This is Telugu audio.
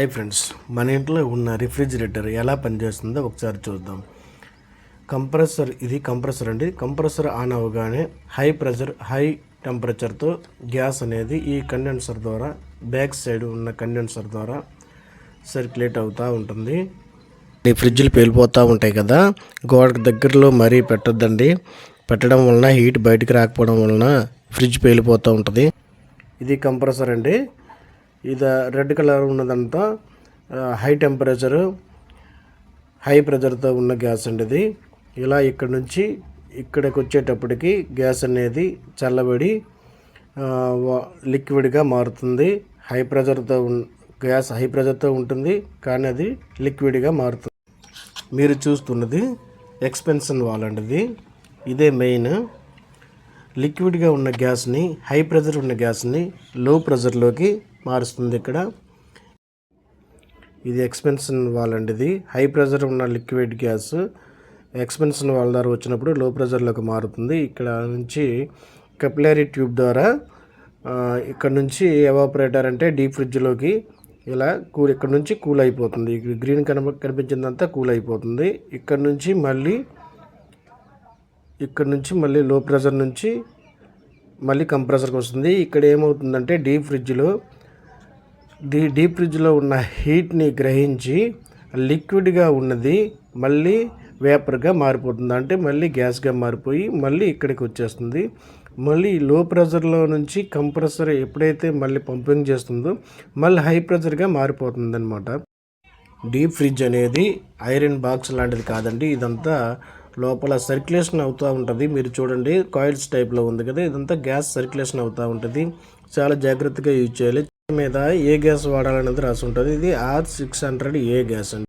హాయ్ ఫ్రెండ్స్ మన ఇంట్లో ఉన్న రిఫ్రిజిరేటర్ ఎలా పనిచేస్తుందో ఒకసారి చూద్దాం. కంప్రెసర్ ఇది కంప్రెసర్ అండి. కంప్రెసర్ ఆన్ అవ్వగానే హై ప్రెషర్ హై టెంపరేచర్తో గ్యాస్ అనేది ఈ కండెన్సర్ ద్వారా బ్యాక్ సైడ్ ఉన్న కండెన్సర్ ద్వారా సర్క్యులేట్ అవుతూ ఉంటుంది. ఈ ఫ్రిడ్జ్లు పేలిపోతూ ఉంటాయి కదా గోడకు దగ్గరలో మరీ పెట్టద్దండి. పెట్టడం వలన హీట్ బయటకు రాకపోవడం వలన ఫ్రిడ్జ్ పేలిపోతూ ఉంటుంది. ఇది కంప్రెసర్ అండి. ఇది రెడ్ కలర్ ఉన్నదంతా హై టెంపరేచరు హై ప్రెజర్తో ఉన్న గ్యాస్ అండి ఇది ఇలా ఇక్కడ నుంచి ఇక్కడికి వచ్చేటప్పటికి గ్యాస్ అనేది చల్లబడి లిక్విడ్గా మారుతుంది. హై ప్రెజర్తో గ్యాస్ హై ప్రెజర్తో ఉంటుంది కానీ అది లిక్విడ్గా మారుతుంది. మీరు చూస్తున్నది ఎక్స్పెన్షన్ వాల్ అండి ఇది ఇదే మెయిన్. లిక్విడ్గా ఉన్న గ్యాస్ని హై ప్రెజర్ ఉన్న గ్యాస్ని లో ప్రెజర్లోకి మారుస్తుంది ఇక్కడ. ఇది ఎక్స్పెన్షన్ వాల్ అండి ఇది హై ప్రెజర్ ఉన్న లిక్విడ్ గ్యాస్ ఎక్స్పెన్షన్ వాల్ ద్వారా వచ్చినప్పుడు లో ప్రెజర్లోకి మారుతుంది. ఇక్కడ నుంచి కపిలరీ ట్యూబ్ ద్వారా ఇక్కడ నుంచి ఎవాపరేటర్ అంటే డీప్ ఫ్రిడ్జ్లోకి ఇలా కూల్ ఇక్కడ నుంచి కూల్ అయిపోతుంది. గ్రీన్ కనప కనిపించిందంతా కూల్ అయిపోతుంది. ఇక్కడ నుంచి మళ్ళీ ఇక్కడ నుంచి మళ్ళీ లో ప్రెషర్ నుంచి మళ్ళీ కంప్రెసర్కి వస్తుంది. ఇక్కడ ఏమవుతుందంటే డీప్ ఫ్రిడ్జ్లో డీ డీప్ ఫ్రిడ్జ్లో ఉన్న హీట్ని గ్రహించి లిక్విడ్గా ఉన్నది మళ్ళీ వేపర్గా మారిపోతుంది. అంటే మళ్ళీ గ్యాస్గా మారిపోయి మళ్ళీ ఇక్కడికి వచ్చేస్తుంది. మళ్ళీ లో ప్రెషర్లో నుంచి కంప్రెసర్ ఎప్పుడైతే మళ్ళీ పంపింగ్ చేస్తుందో మళ్ళీ హై ప్రెషర్గా మారిపోతుంది అనమాట డీప్ ఫ్రిడ్జ్ అనేది ఐరన్ బాక్స్ లాంటిది కాదండి. ఇదంతా లోపల సర్క్యులేషన్ అవుతూ ఉంటుంది. మీరు చూడండి కాయిల్స్ టైప్లో ఉంది కదా ఇదంతా గ్యాస్ సర్క్యులేషన్ అవుతూ ఉంటుంది. చాలా జాగ్రత్తగా యూజ్ చేయాలి. మీద ఏ గ్యాస్ వాడాలనేది రాసి ఉంటుంది. ఇది R six hundred A gas అండి.